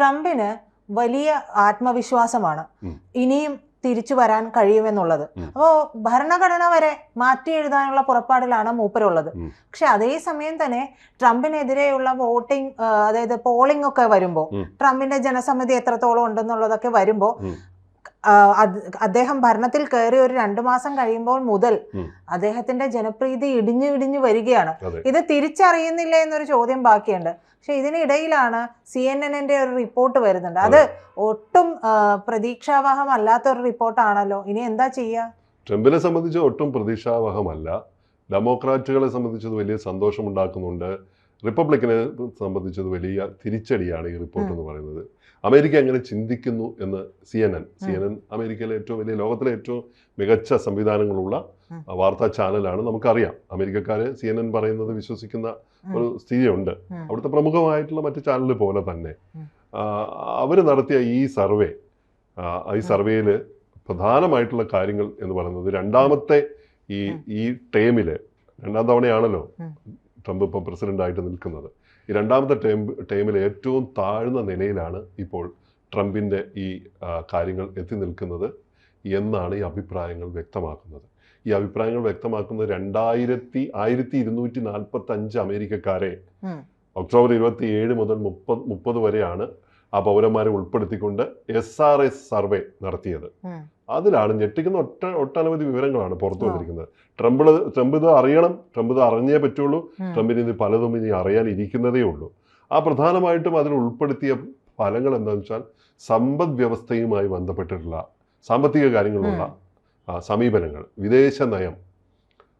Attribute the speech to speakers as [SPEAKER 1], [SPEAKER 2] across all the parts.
[SPEAKER 1] ട്രംപിന് വലിയ ആത്മവിശ്വാസമാണ്. ഇനിയും തിരിച്ചു വരാൻ കഴിയുമെന്നുള്ളത്.
[SPEAKER 2] അപ്പോ
[SPEAKER 1] അപ്പോൾ ഭരണഘടന വരെ മാറ്റി എഴുതാനുള്ള പുറപ്പാടിലാണ് മൂപ്പരുള്ളത്.
[SPEAKER 2] പക്ഷെ
[SPEAKER 1] പക്ഷെ അതേസമയം തന്നെ ട്രംപിനെതിരെയുള്ള വോട്ടിംഗ് അതായത് പോളിംഗ് ഒക്കെ വരുമ്പോൾ ട്രംപിന്റെ ജനസമ്മതി എത്രത്തോളം ഉണ്ടെന്നുള്ളതൊക്കെ വരുമ്പോൾ. അദ്ദേഹം ഭരണത്തിൽ കയറി ഒരു രണ്ടു മാസം കഴിയുമ്പോൾ മുതൽ അദ്ദേഹത്തിന്റെ ജനപ്രീതി ഇടിഞ്ഞു ഇടിഞ്ഞു വരികയാണ്. ഇത് തിരിച്ചറിയുന്നില്ല എന്നൊരു ചോദ്യം ബാക്കിയുണ്ട്. പക്ഷെ ഇതിനിടയിലാണ് സി എൻ എന്നിന്റെ ഒരു റിപ്പോർട്ട് വരുന്നുണ്ട്. അത് ഒട്ടും പ്രതീക്ഷാവാഹമല്ലാത്ത പ്രതീക്ഷാവഹമല്ലാത്ത ഒരു റിപ്പോർട്ടാണല്ലോ. ഇനി എന്താ ചെയ്യുക
[SPEAKER 2] ട്രംപിനെ സംബന്ധിച്ച് ഒട്ടും പ്രതീക്ഷാവാഹമല്ല. ഡെമോക്രാറ്റുകളെ സംബന്ധിച്ചത് വലിയ സന്തോഷമുണ്ടാക്കുന്നുണ്ട്. റിപ്പബ്ലിക്കിനെ സംബന്ധിച്ചത് വലിയ തിരിച്ചടിയാണ് ഈ റിപ്പോർട്ട് എന്ന് പറയുന്നത്. അമേരിക്ക എങ്ങനെ ചിന്തിക്കുന്നു എന്ന് C N N C N N അമേരിക്കയിലെ ഏറ്റവും വലിയ ലോകത്തിലെ ഏറ്റവും മികച്ച സംവിധാനങ്ങളുള്ള വാർത്താ ചാനലാണ് നമുക്കറിയാം. അമേരിക്കക്കാർ സി എൻ എൻ പറയുന്നത് വിശ്വസിക്കുന്ന ഒരു സ്ഥിതിയുണ്ട്.
[SPEAKER 1] ഉണ്ട്
[SPEAKER 2] അവിടുത്തെ പ്രമുഖമായിട്ടുള്ള മറ്റു ചാനൽ പോലെ തന്നെ. അവർ നടത്തിയ ഈ സർവേ ഈ. സർവേയിൽ പ്രധാനമായിട്ടുള്ള കാര്യങ്ങൾ എന്ന് പറയുന്നത് രണ്ടാമത്തെ ഈ ഈ ടേമിൽ രണ്ടാം തവണയാണല്ലോ. ട്രംപ് ഇപ്പോൾ പ്രസിഡന്റായിട്ട് നിൽക്കുന്നത്. ഈ രണ്ടാമത്തെ ടേം ടേമിൽ ഏറ്റവും താഴ്ന്ന നിലയിലാണ് ഇപ്പോൾ ട്രംപിന്റെ ഈ കാര്യങ്ങൾ എത്തി നിൽക്കുന്നത് എന്നാണ് ഈ അഭിപ്രായങ്ങൾ വ്യക്തമാക്കുന്നത്. ഈ അഭിപ്രായങ്ങൾ വ്യക്തമാക്കുന്നത് രണ്ടായിരത്തി ആയിരത്തി ഇരുന്നൂറ്റി നാൽപ്പത്തി അഞ്ച് അമേരിക്കക്കാരെ ഒക്ടോബർ ഇരുപത്തി ഏഴ് മുതൽ മുപ്പത് മുപ്പത് വരെയാണ് ആ പൗരന്മാരെ ഉൾപ്പെടുത്തിക്കൊണ്ട് എസ് ആർ എസ് സർവേ നടത്തിയത്. അതിലാണ് ഞെട്ടിക്കുന്ന ഒട്ട ഒട്ടനവധി വിവരങ്ങളാണ് പുറത്തു. വന്നിരിക്കുന്നത് ട്രംപിൾ ട്രംപ് ഇത് അറിയണം ട്രംപ് ഇത് അറിഞ്ഞേ പറ്റുള്ളൂ ട്രംപിന് ഇത് പലതും ഇനി അറിയാൻ ഇരിക്കുന്നതേ ഉള്ളൂ ആ പ്രധാനമായിട്ടും അതിൽ ഉൾപ്പെടുത്തിയ ഫലങ്ങൾ എന്താണെന്ന് വെച്ചാൽ സമ്പദ് വ്യവസ്ഥയുമായി ബന്ധപ്പെട്ടിട്ടുള്ള സാമ്പത്തിക കാര്യങ്ങളുള്ള സമീപനങ്ങൾ വിദേശ നയം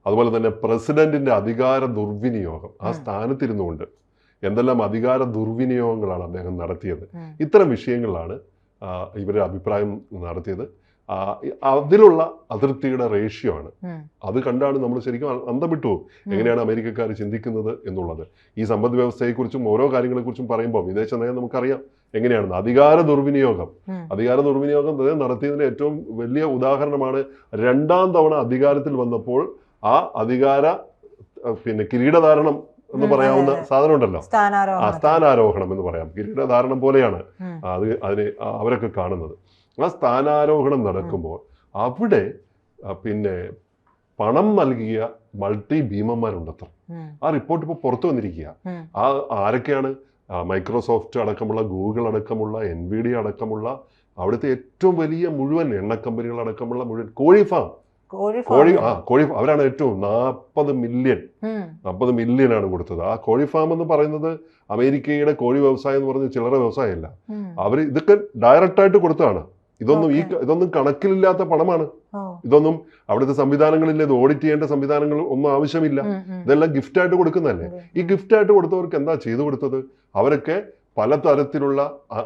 [SPEAKER 2] അതുപോലെ തന്നെ പ്രസിഡന്റിന്റെ അധികാര ദുർവിനിയോഗം ആ. സ്ഥാനത്തിരുന്നുകൊണ്ട് എന്തെല്ലാം അധികാര ദുർവിനിയോഗങ്ങളാണ് അദ്ദേഹം നടത്തിയത്. ഇത്തരം വിഷയങ്ങളിലാണ് ഇവരുടെ അഭിപ്രായം നടത്തിയത്. അതിലുള്ള അതിർത്തിയുടെ റേഷ്യോ ആണ്. അത് കണ്ടാണ് നമ്മൾ ശരിക്കും അന്തം വിട്ടു. എങ്ങനെയാണ് അമേരിക്കക്കാർ ചിന്തിക്കുന്നത് എന്നുള്ളത്. ഈ സമ്പദ് വ്യവസ്ഥയെക്കുറിച്ചും ഓരോ കാര്യങ്ങളെക്കുറിച്ചും പറയുമ്പോൾ വിദേശ നയം നമുക്കറിയാം എങ്ങനെയാണെന്ന്. അധികാര ദുർവിനിയോഗം. അധികാര ദുർവിനിയോഗം അദ്ദേഹം നടത്തിയതിന് ഏറ്റവും വലിയ ഉദാഹരണമാണ് രണ്ടാം തവണ അധികാരത്തിൽ വന്നപ്പോൾ ആ അധികാര പിന്നെ കിരീടധാരണം എന്ന് പറയാവുന്ന. സാധനം ഉണ്ടല്ലോ ആ
[SPEAKER 1] സ്ഥാനാരോഹണം
[SPEAKER 2] സ്ഥാനാരോഹണം എന്ന് പറയാം. കിരീടധാരണം പോലെയാണ് അത് അതിനെ അവരൊക്കെ കാണുന്നത്. ആ സ്ഥാനാരോഹണം നടക്കുമ്പോൾ അവിടെ പിന്നെ പണം നൽകിയ മൾട്ടി ഭീമന്മാരുണ്ടത്ര. ആ റിപ്പോർട്ട് ഇപ്പോൾ പുറത്തു വന്നിരിക്കുക. ആ ആരൊക്കെയാണ്? മൈക്രോസോഫ്റ്റ് അടക്കമുള്ള ഗൂഗിൾ അടക്കമുള്ള എൻ വി ഡി അടക്കമുള്ള അവിടുത്തെ ഏറ്റവും വലിയ മുഴുവൻ എണ്ണ കമ്പനികൾ അടക്കമുള്ള മുഴുവൻ കോഴി ഫാം.
[SPEAKER 1] കോഴി.
[SPEAKER 2] ആ കോഴി അവരാണ് ഏറ്റവും നാൽപ്പത് മില്യൺ. നാൽപ്പത് മില്യൺ ആണ് കൊടുത്തത്. ആ കോഴി ഫാം എന്ന് പറയുന്നത് അമേരിക്കയുടെ കോഴി വ്യവസായം എന്ന് പറഞ്ഞ ചില്ലറ വ്യവസായമല്ല. അവർ ഇതൊക്കെ ഡയറക്റ്റ് ആയിട്ട് കൊടുത്തതാണ്. ഇതൊന്നും ഈ ഇതൊന്നും കണക്കിലില്ലാത്ത പണമാണ്. ഇതൊന്നും അവിടുത്തെ സംവിധാനങ്ങളില്ല ഇത് ഓഡിറ്റ് ചെയ്യേണ്ട സംവിധാനങ്ങൾ ഒന്നും ആവശ്യമില്ല. ഇതെല്ലാം ഗിഫ്റ്റ് ആയിട്ട് കൊടുക്കുന്നതല്ലേ ഈ ഗിഫ്റ്റ് ആയിട്ട് കൊടുത്തവർക്ക് എന്താ ചെയ്തു കൊടുത്തത്? അവരൊക്കെ പലതരത്തിലുള്ള തരത്തിലുള്ള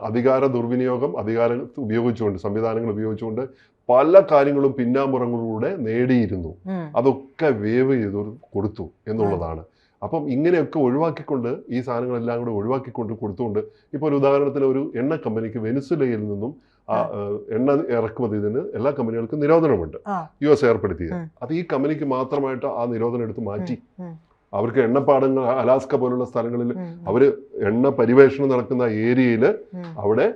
[SPEAKER 2] അധികാര ദുർവിനിയോഗം അധികാരം ഉപയോഗിച്ചുകൊണ്ട് സംവിധാനങ്ങൾ ഉപയോഗിച്ചുകൊണ്ട് പല കാര്യങ്ങളും പിന്നാമ്പുറങ്ങളിലൂടെ നേടിയിരുന്നു. അതൊക്കെ വേവ് ചെയ്ത് കൊടുത്തു എന്നുള്ളതാണ്. അപ്പം ഇങ്ങനെയൊക്കെ ഒഴിവാക്കിക്കൊണ്ട് ഈ സാധനങ്ങളെല്ലാം കൂടെ ഒഴിവാക്കിക്കൊണ്ട് കൊടുത്തുകൊണ്ട് ഇപ്പോൾ ഒരു ഉദാഹരണത്തിന് ഒരു എണ്ണ കമ്പനിക്ക് വെനിസുലയിൽ നിന്നും എണ്ണ ഇറക്കുമതിന് എല്ലാ കമ്പനികൾക്കും നിരോധനമുണ്ട്. യു എസ് ഏർപ്പെടുത്തിയത്. അത് ഈ കമ്പനിക്ക് മാത്രമായിട്ട് ആ നിരോധനം എടുത്ത് മാറ്റി. അവർക്ക് എണ്ണപ്പാടങ്ങൾ അലാസ്ക പോലുള്ള സ്ഥലങ്ങളിൽ
[SPEAKER 1] അവർ
[SPEAKER 2] അവർ എണ്ണ പരിവേഷണം നടക്കുന്ന ഏരിയയിൽ അവിടെ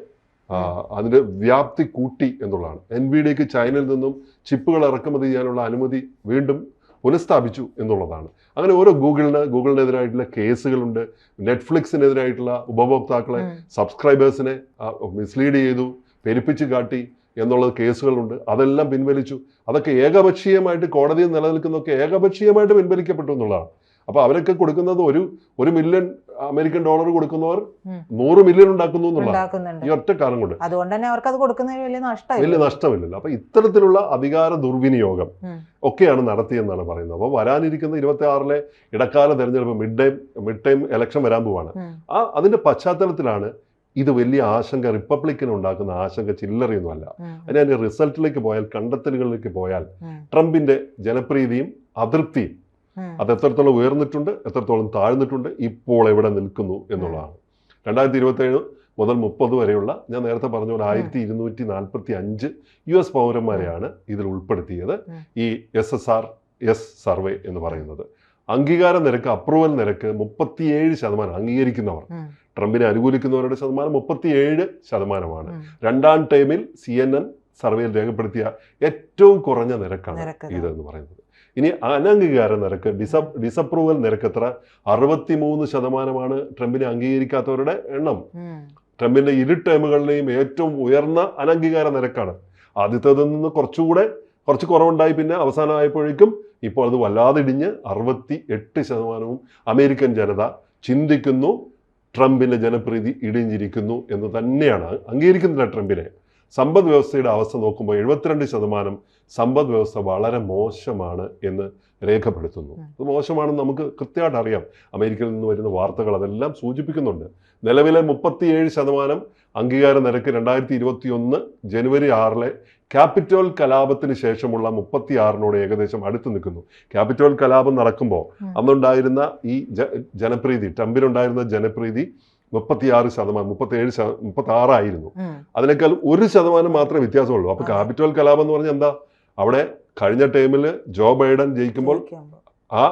[SPEAKER 2] ആ, അതിന്റെ വ്യാപ്തി കൂട്ടി എന്നുള്ളതാണ്. എൻ വി ഡിക്ക് ചൈനയിൽ നിന്നും ചിപ്പുകൾ ഇറക്കുമതി ചെയ്യാനുള്ള അനുമതി വീണ്ടും പുനഃസ്ഥാപിച്ചു എന്നുള്ളതാണ്. അങ്ങനെ ഓരോ ഗൂഗിളിന് ഗൂഗിളിനെതിരായിട്ടുള്ള കേസുകളുണ്ട്. നെറ്റ്ഫ്ലിക്സിനെതിരായിട്ടുള്ള ഉപഭോക്താക്കളെ സബ്സ്ക്രൈബേഴ്സിനെ മിസ്ലീഡ് ചെയ്തു പെരുപ്പിച്ച് കാട്ടി എന്നുള്ള കേസുകളുണ്ട്. അതെല്ലാം പിൻവലിച്ചു. അതൊക്കെ ഏകപക്ഷീയമായിട്ട് കോടതിയിൽ നിലനിൽക്കുന്നൊക്കെ ഏകപക്ഷീയമായിട്ട് പിൻവലിക്കപ്പെട്ടു എന്നുള്ളതാണ്. അപ്പൊ അവരൊക്കെ കൊടുക്കുന്നത് ഒരു ഒരു മില്യൺ അമേരിക്കൻ ഡോളർ കൊടുക്കുന്നവർ. നൂറ് മില്യൺ ഉണ്ടാക്കുന്നു ഈ ഒറ്റ കാരണം കൊണ്ട്.
[SPEAKER 1] അതുകൊണ്ട് തന്നെ അവർക്ക് അത് കൊടുക്കുന്നതിന് വലിയ നഷ്ടമില്ല.
[SPEAKER 2] വലിയ നഷ്ടമില്ലല്ലോ. അപ്പൊ ഇത്തരത്തിലുള്ള അധികാര ദുർവിനിയോഗം. ഒക്കെയാണ് നടത്തിയെന്നാണ് പറയുന്നത്. അപ്പോൾ വരാനിരിക്കുന്ന ഇരുപത്തി ആറിലെ ഇടക്കാല തെരഞ്ഞെടുപ്പ് mid time mid time election വരാൻ പോവാണ്. ആ അതിന്റെ പശ്ചാത്തലത്തിലാണ് ഇത് വലിയ ആശങ്ക റിപ്പബ്ലിക്കിന് ഉണ്ടാക്കുന്ന ആശങ്ക ചില്ലറയൊന്നുമല്ല. അതിന് റിസൾട്ടിലേക്ക് പോയാൽ കണ്ടെത്തലുകളിലേക്ക് പോയാൽ ട്രംപിന്റെ ജനപ്രീതിയും അതൃപ്തിയും. അത് എത്രത്തോളം ഉയർന്നിട്ടുണ്ട് എത്രത്തോളം താഴ്ന്നിട്ടുണ്ട് ഇപ്പോൾ എവിടെ നിൽക്കുന്നു എന്നുള്ളതാണ്. രണ്ടായിരത്തി ഇരുപത്തി ഏഴ് മുതൽ മുപ്പത് വരെയുള്ള ഞാൻ നേരത്തെ പറഞ്ഞ പോലെ ആയിരത്തി ഇരുന്നൂറ്റി നാൽപ്പത്തി അഞ്ച് യു എസ് പൗരന്മാരെയാണ് ഇതിൽ ഉൾപ്പെടുത്തിയത് ഈ S S R S survey എന്ന് പറയുന്നത്. അംഗീകാര നിരക്ക് അപ്രൂവൽ നിരക്ക് മുപ്പത്തിയേഴ് ശതമാനം അംഗീകരിക്കുന്നവർ. ട്രംപിനെ അനുകൂലിക്കുന്നവരുടെ ശതമാനം മുപ്പത്തിയേഴ് ശതമാനമാണ്. രണ്ടാം ടൈമിൽ സി എൻ എൻ സർവേയിൽ രേഖപ്പെടുത്തിയ ഏറ്റവും കുറഞ്ഞ നിരക്കാണ്
[SPEAKER 1] നിരക്ക്
[SPEAKER 2] ഇതെന്ന് പറയുന്നത്. ഇനി അനംഗീകാര നിരക്ക് ഡിസ ഡിസപ്രൂവൽ നിരക്ക് എത്ര? അറുപത്തിമൂന്ന് ശതമാനമാണ് ട്രംപിനെ അംഗീകരിക്കാത്തവരുടെ എണ്ണം. ട്രംപിന്റെ ഇരു ടേമുകളിലെയും ഏറ്റവും ഉയർന്ന അനംഗീകാര നിരക്കാണ്. ആദ്യത്തേതിൽ നിന്ന് കുറച്ചുകൂടെ കുറച്ച് കുറവുണ്ടായി പിന്നെ അവസാനമായപ്പോഴേക്കും ഇപ്പോൾ അത് വല്ലാതെ ഇടിഞ്ഞ് അറുപത്തി എട്ട് ശതമാനവും അമേരിക്കൻ ജനത ചിന്തിക്കുന്നു ട്രംപിന്റെ ജനപ്രീതി ഇടിഞ്ഞിരിക്കുന്നു എന്ന് തന്നെയാണ് അംഗീകരിക്കുന്നില്ല ട്രംപിനെ. സമ്പദ് വ്യവസ്ഥയുടെ അവസ്ഥ നോക്കുമ്പോൾ എഴുപത്തിരണ്ട് ശതമാനം സമ്പദ് വ്യവസ്ഥ വളരെ മോശമാണ് എന്ന് രേഖപ്പെടുത്തുന്നു. അത് മോശമാണെന്ന് നമുക്ക് കൃത്യമായിട്ട് അറിയാം. അമേരിക്കയിൽ നിന്ന് വരുന്ന വാർത്തകൾ അതെല്ലാം സൂചിപ്പിക്കുന്നുണ്ട്. നിലവിലെ മുപ്പത്തിയേഴ് ശതമാനം അംഗീകാര നിരക്ക് രണ്ടായിരത്തി ഇരുപത്തി ഒന്ന് ജനുവരി ആറിലെ ക്യാപിറ്റോൾ കലാപത്തിന് ശേഷമുള്ള മുപ്പത്തി ആറിനോട് ഏകദേശം അടുത്ത് നിൽക്കുന്നു. ക്യാപിറ്റോൾ കലാപം നടക്കുമ്പോൾ. അന്നുണ്ടായിരുന്ന ഈ ജനപ്രീതി ട്രംപിനുണ്ടായിരുന്ന ജനപ്രീതി മുപ്പത്തിയാറ് ശതമാനം മുപ്പത്തിയേഴ് മുപ്പത്തി ആറായിരുന്നു അതിനേക്കാൾ ഒരു ശതമാനം മാത്രമേ വ്യത്യാസമുള്ളൂ. അപ്പൊ ക്യാപിറ്റോൾ കലാപം എന്ന് പറഞ്ഞാൽ എന്താ? അവിടെ കഴിഞ്ഞ ടൈമിൽ ജോ ബൈഡൻ ജയിക്കുമ്പോൾ ആ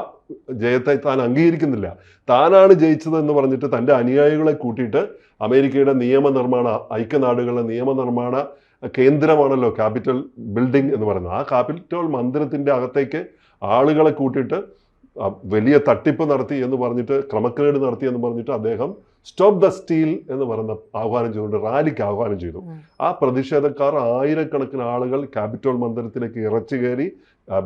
[SPEAKER 2] ജയത്തെ താൻ അംഗീകരിക്കുന്നില്ല. താനാണ് ജയിച്ചത് എന്ന് പറഞ്ഞിട്ട് തന്റെ അനുയായികളെ കൂട്ടിയിട്ട് അമേരിക്കയുടെ നിയമനിർമ്മാണ ഐക്യനാടുകളുടെ നിയമനിർമ്മാണ കേന്ദ്രമാണല്ലോ ക്യാപിറ്റൽ ബിൽഡിംഗ് എന്ന് പറയുന്നത്. ആ ക്യാപിറ്റൽ മന്ദിരത്തിന്റെ അകത്തേക്ക് ആളുകളെ കൂട്ടിയിട്ട് വലിയ തട്ടിപ്പ് നടത്തി എന്ന് പറഞ്ഞിട്ട് ക്രമക്കേട് നടത്തി എന്ന് പറഞ്ഞിട്ട് അദ്ദേഹം സ്റ്റോപ്പ് ദ സ്റ്റീൽ എന്ന് പറയുന്ന ആഹ്വാനം ചെയ്തുകൊണ്ട് റാലിക്ക് ആഹ്വാനം ചെയ്തു. ആ പ്രതിഷേധക്കാർ ആയിരക്കണക്കിന് ആളുകൾ ക്യാപിറ്റോൾ മന്ദിരത്തിലേക്ക് ഇറച്ചു കയറി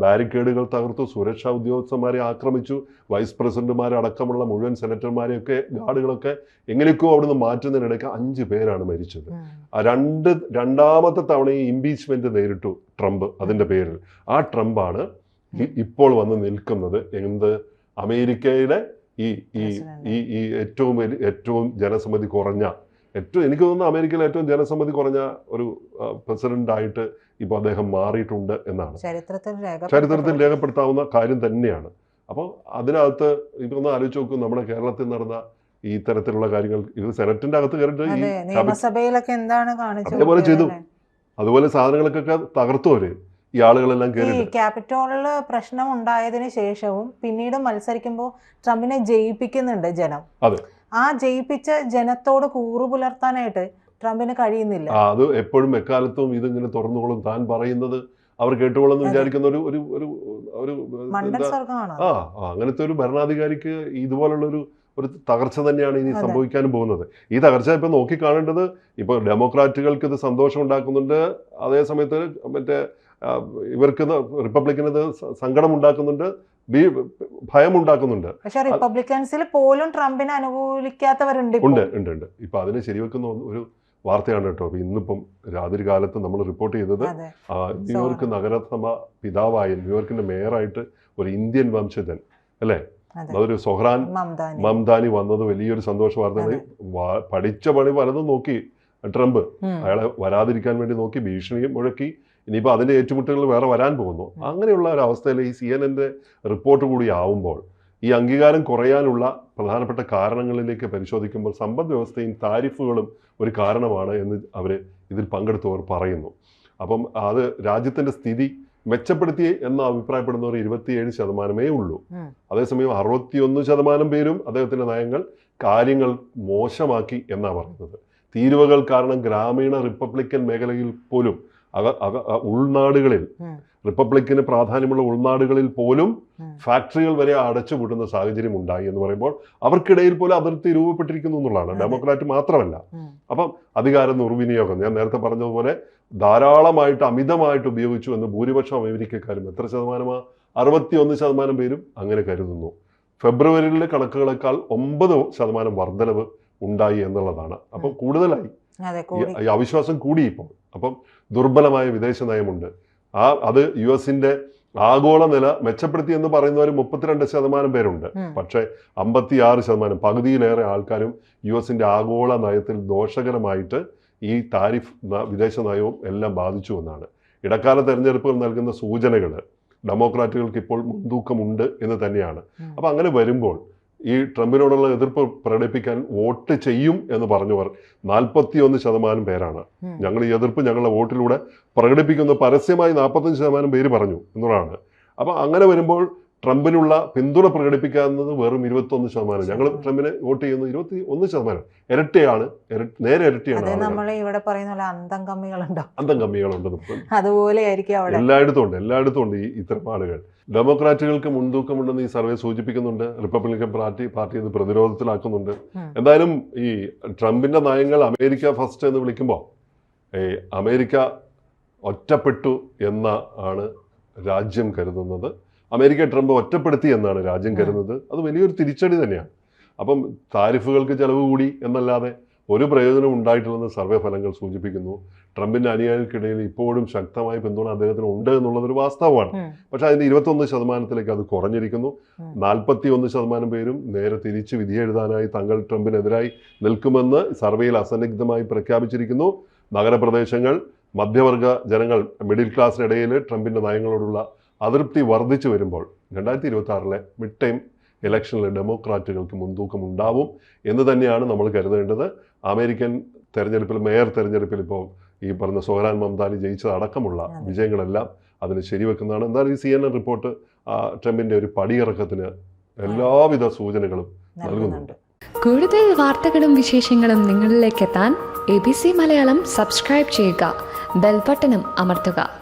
[SPEAKER 2] ബാരിക്കേഡുകൾ തകർത്തു സുരക്ഷാ ഉദ്യോഗസ്ഥന്മാരെ ആക്രമിച്ചു വൈസ് പ്രസിഡന്റുമാരെ അടക്കമുള്ള മുഴുവൻ സെനറ്റർമാരെയൊക്കെ ഗാർഡുകളൊക്കെ എങ്ങനെയൊക്കെയോ അവിടുന്ന് മാറ്റുന്നതിനിടയ്ക്ക് അഞ്ച് പേരാണ് മരിച്ചത്. ആ രണ്ട് രണ്ടാമത്തെ തവണ ഈ ഇംപീച്ച്മെന്റ് നേരിട്ടു ട്രംപ് അതിന്റെ പേരിൽ. ആ ട്രംപാണ് ഇപ്പോൾ വന്ന് നിൽക്കുന്നത് എന്ത്? അമേരിക്കയുടെ ഈ ഈ ഈ ഈ ഏറ്റവും വലിയ ഏറ്റവും ജനസമ്മതി കുറഞ്ഞ ഏറ്റവും എനിക്ക് തോന്നുന്നു അമേരിക്കയിലെ ഏറ്റവും ജനസമ്മതി കുറഞ്ഞ ഒരു പ്രസിഡന്റ് ആയിട്ട് ഇപ്പോൾ അദ്ദേഹം മാറിയിട്ടുണ്ട് എന്നാണ്.
[SPEAKER 1] ചരിത്രത്തിൽ
[SPEAKER 2] രേഖപ്പെടുത്താവുന്ന കാര്യം തന്നെയാണ്. അപ്പോൾ അതിനകത്ത് ഇപ്പൊ ഒന്ന് ആലോചിച്ച് നോക്കും നമ്മുടെ കേരളത്തിൽ നടന്ന ഈ തരത്തിലുള്ള കാര്യങ്ങൾ ഇത് സെനറ്റിന്റെ അകത്ത് കയറിയിട്ട് അതേപോലെ ചെയ്തു. അതുപോലെ സാധനങ്ങൾക്കൊക്കെ തകർത്തു അവർ ഈ ആളുകളെല്ലാം
[SPEAKER 1] ഈ
[SPEAKER 2] കയറിയിട്ട്
[SPEAKER 1] ക്യാപിറ്റോളിൽ പ്രശ്നം ഉണ്ടായതിനു ശേഷവും പിന്നീട് മത്സരിക്കുമ്പോൾ ട്രംപിനെ ജയിപ്പിക്കുന്നുണ്ട് ജനം.
[SPEAKER 2] അതെ.
[SPEAKER 1] ആ ജയിപ്പിച്ച ജനത്തോട് കൂറു പുലർത്താനായിട്ട് ട്രംപിന് കഴിയുന്നില്ല.
[SPEAKER 2] ആ, അത് എപ്പോഴും എക്കാലത്തും ഇതിങ്ങനെ തുറന്നുകൊള്ളും. താൻ പറയുന്നത് അവർ കേട്ടുകൊള്ളുന്നു
[SPEAKER 1] അതെ.
[SPEAKER 2] വിചാരിക്കുന്ന ഒരു ഒരു ഒരു ഒരു
[SPEAKER 1] മണ്ടൻ
[SPEAKER 2] എന്താ?
[SPEAKER 1] സ്വർഗമാണ്
[SPEAKER 2] ആ ആ, അങ്ങനത്തെ ഒരു ഭരണാധികാരിക്ക് ഇതുപോലുള്ള ഒരു ഒരു തകർച്ച തന്നെയാണ് ഇനി
[SPEAKER 1] അതെ.
[SPEAKER 2] സംഭവിക്കാനും പോകുന്നത്. ഈ തകർച്ച ഇപ്പൊ നോക്കിക്കാണേണ്ടത് ഇപ്പൊ ഡെമോക്രാറ്റുകൾക്ക് ഇത് സന്തോഷം ഉണ്ടാക്കുന്നുണ്ട്. അതേ സമയത്ത് മറ്റേ ഇവർക്ക് റിപ്പബ്ലിക്കിന് ഇത് സങ്കടമുണ്ടാക്കുന്നുണ്ട് ബി ഭയം ഉണ്ടാക്കുന്നുണ്ട്
[SPEAKER 1] പക്ഷെ റിപ്പബ്ലിക്കൻസിൽ പോലും ട്രംപിനെ അനുകൂലിക്കാത്തവരുണ്ട്
[SPEAKER 2] ഉണ്ട് ഉണ്ട് ഉണ്ട്. ഇപ്പൊ അതിനെ ശരിവെക്കുന്ന ഒരു വാർത്തയാണ് കേട്ടോ. ഇന്നിപ്പം രാത്രി കാലത്ത് നമ്മൾ റിപ്പോർട്ട് ചെയ്തത് ന്യൂയോർക്ക് നഗരസഭ പിതാവായ ന്യൂയോർക്കിന്റെ മേയറായിട്ട് ഒരു ഇന്ത്യൻ വംശജൻ അല്ലേ? അതൊരു സൊഹ്റാൻ
[SPEAKER 1] മംദാനി.
[SPEAKER 2] വന്നത് വലിയൊരു സന്തോഷ വാർത്തയാണ് പഠിച്ച പണി പലതും നോക്കി ട്രംപ്. അയാളെ വരാതിരിക്കാൻ വേണ്ടി നോക്കി ഭീഷണിയും മുഴക്കി ഇനിയിപ്പോൾ അതിന്റെ ഏറ്റുമുട്ടലുകൾ വേറെ വരാൻ പോകുന്നു. അങ്ങനെയുള്ള ഒരു അവസ്ഥയിൽ ഈ സി എൻ എന്റെ റിപ്പോർട്ട് കൂടി ആവുമ്പോൾ ഈ അംഗീകാരം കുറയാനുള്ള പ്രധാനപ്പെട്ട കാരണങ്ങളിലേക്ക് പരിശോധിക്കുമ്പോൾ സമ്പദ് വ്യവസ്ഥയും താരിഫുകളും ഒരു കാരണമാണ് എന്ന് അവർ ഇതിൽ പങ്കെടുത്തവർ പറയുന്നു അപ്പം അത് രാജ്യത്തിന്റെ സ്ഥിതി മെച്ചപ്പെടുത്തി എന്ന് അഭിപ്രായപ്പെടുന്നവർ ഇരുപത്തിയേഴ് ശതമാനമേ ഉള്ളൂ. അതേസമയം അറുപത്തിയൊന്ന് ശതമാനം പേരും അദ്ദേഹത്തിന്റെ നയങ്ങൾ കാര്യങ്ങൾ മോശമാക്കി എന്നാണ് പറയുന്നത് തീരുവകൾ കാരണം ഗ്രാമീണ റിപ്പബ്ലിക്കൻ മേഖലയിൽ പോലും അക ഉൾനാടുകളിൽ. റിപ്പബ്ലിക്കിന് പ്രാധാന്യമുള്ള ഉൾനാടുകളിൽ പോലും ഫാക്ടറികൾ വരെ അടച്ചുപൂട്ടുന്ന സാഹചര്യം ഉണ്ടായി എന്ന് പറയുമ്പോൾ അവർക്കിടയിൽ പോലും അതിർത്തി രൂപപ്പെട്ടിരിക്കുന്നു എന്നുള്ളതാണ്. ഡെമോക്രാറ്റ് മാത്രമല്ല. അപ്പം അധികാര നിർവിനിയോഗം. ഞാൻ നേരത്തെ പറഞ്ഞതുപോലെ ധാരാളമായിട്ട് അമിതമായിട്ട് ഉപയോഗിച്ചു എന്ന് ഭൂരിപക്ഷം അമേരിക്കക്കാരും എത്ര ശതമാനമാ? അറുപത്തിയൊന്ന് ശതമാനം പേരും അങ്ങനെ കരുതുന്നു. ഫെബ്രുവരിയിലെ കണക്കുകളെക്കാൾ ഒമ്പത് ശതമാനം വർധനവ് ഉണ്ടായി എന്നുള്ളതാണ്. അപ്പം കൂടുതലായി ഈ അവിശ്വാസം കൂടി ഇപ്പോൾ അപ്പം ദുർബലമായ വിദേശ നയമുണ്ട്. ആ അത് യു എസിന്റെ ആഗോള നില മെച്ചപ്പെടുത്തി എന്ന് പറയുന്നവർ മുപ്പത്തിരണ്ട് ശതമാനം പേരുണ്ട്. പക്ഷേ അമ്പത്തിയാറ് ശതമാനം പകുതിയിലേറെ ആൾക്കാരും യു എസിന്റെ ആഗോള നയത്തിൽ ദോഷകരമായിട്ട് ഈ താരിഫ് വിദേശ നയവും എല്ലാം ബാധിച്ചു എന്നാണ്. ഇടക്കാല തെരഞ്ഞെടുപ്പുകൾ നൽകുന്ന സൂചനകൾ ഡെമോക്രാറ്റുകൾക്ക് ഇപ്പോൾ മുൻതൂക്കമുണ്ട് എന്ന് തന്നെയാണ്. അപ്പം അങ്ങനെ വരുമ്പോൾ ഈ ട്രംപിനോടുള്ള എതിർപ്പ് പ്രകടിപ്പിക്കാൻ വോട്ട് ചെയ്യും എന്ന് പറഞ്ഞവർ നാൽപ്പത്തിയൊന്ന് ശതമാനം പേരാണ്. ഞങ്ങൾ ഈ എതിർപ്പ് ഞങ്ങളുടെ വോട്ടിലൂടെ പ്രകടിപ്പിക്കുന്ന പരസ്യമായി നാൽപ്പത്തഞ്ച് ശതമാനം പേര് പറഞ്ഞു എന്നുള്ളതാണ്. അപ്പോൾ അങ്ങനെ വരുമ്പോൾ ട്രംപിനുള്ള പിന്തുണ പ്രകടിപ്പിക്കാവുന്നത് വെറും ഇരുപത്തൊന്ന് ശതമാനം. ഞങ്ങൾ ട്രംപിനെ വോട്ട് ചെയ്യുന്നത് ഇരുപത്തി ഒന്ന് ശതമാനം. ഇരട്ടിയാണ്. നേരെ ഇരട്ടിയാണ്.
[SPEAKER 1] നമ്മൾ ഇവിടെ പറയുന്ന പോലെ അന്തം കമ്മികളുണ്ടോ?
[SPEAKER 2] അന്തം കമ്മികളുണ്ട് ഇപ്പോൾ
[SPEAKER 1] അതുപോലെ ആയിരിക്കും
[SPEAKER 2] എല്ലായിടത്തും ഉണ്ട് എല്ലായിടത്തും ഉണ്ട് ഈ ഇത്തരം ആളുകൾ. ഡെമോക്രാറ്റുകൾക്ക് മുൻതൂക്കമുണ്ടെന്ന് ഈ സർവേ സൂചിപ്പിക്കുന്നുണ്ട്. റിപ്പബ്ലിക്കൻ പാർട്ടി പാർട്ടി ഇത് പ്രതിരോധത്തിലാക്കുന്നുണ്ട്. എന്തായാലും ഈ ട്രംപിന്റെ നയങ്ങൾ അമേരിക്ക ഫസ്റ്റ് എന്ന് വിളിക്കുമ്പോൾ ഈ അമേരിക്ക ഒറ്റപ്പെട്ടു എന്ന ആണ് രാജ്യം കരുതുന്നത്. അമേരിക്ക ട്രംപ് ഒറ്റപ്പെടുത്തി എന്നാണ് രാജ്യം കരുതുന്നത്. അത് വലിയൊരു തിരിച്ചടി തന്നെയാണ്. അപ്പം താരിഫുകൾക്ക് ചിലവ് കൂടി എന്നല്ലാതെ ഒരു പ്രയോജനം ഉണ്ടായിട്ടില്ലെന്ന് സർവേ ഫലങ്ങൾ സൂചിപ്പിക്കുന്നു. ട്രംപിന്റെ അനുയായികൾക്കിടയിൽ ഇപ്പോഴും ശക്തമായ പിന്തുണ അദ്ദേഹത്തിന് ഉണ്ട് എന്നുള്ളതൊരു വാസ്തവമാണ്. പക്ഷെ അതിന്റെ ഇരുപത്തൊന്ന് ശതമാനത്തിലേക്ക് അത് കുറഞ്ഞിരിക്കുന്നു. നാൽപ്പത്തി ഒന്ന് ശതമാനം പേരും നേരെ തിരിച്ച് വിധി എഴുതാനായി തങ്ങൾ ട്രംപിനെതിരായി നിൽക്കുമെന്ന് സർവേയിൽ അസന്നിഗ്ധമായി പ്രഖ്യാപിച്ചിരിക്കുന്നു. നഗരപ്രദേശങ്ങൾ മധ്യവർഗ ജനങ്ങൾ മിഡിൽ ക്ലാസ്സിനിടയിൽ ട്രംപിന്റെ നയങ്ങളോടുള്ള അതൃപ്തി വർദ്ധിച്ചു വരുമ്പോൾ രണ്ടായിരത്തി ഇരുപത്തി ആറിലെ മിഡ് ടൈം ഇലക്ഷനിൽ ഡെമോക്രാറ്റുകൾക്ക് മുൻതൂക്കം ഉണ്ടാവും എന്ന് തന്നെയാണ് നമ്മൾ കരുതേണ്ടത്. അമേരിക്കൻ തെരഞ്ഞെടുപ്പിൽ മേയർ തെരഞ്ഞെടുപ്പിൽ ഇപ്പോൾ ഈ പറഞ്ഞ സോഹരാൻ മംതാനി ജയിച്ചതടക്കമുള്ള. വിജയങ്ങളെല്ലാം അതിന് ശരിവെക്കുന്നതാണ്. എന്തായാലും ഈ സി എൻ എൻ റിപ്പോർട്ട് ആ, ട്രംപിന്റെ ഒരു പടിയിറക്കത്തിന് എല്ലാവിധ സൂചനകളും
[SPEAKER 1] നൽകുന്നുണ്ട്.
[SPEAKER 3] കൂടുതൽ വാർത്തകളും വിശേഷങ്ങളും നിങ്ങളിലേക്ക് എത്താൻ A B C Malayalam subscribe ചെയ്യുക. ബെൽബട്ടനും അമർത്തുക.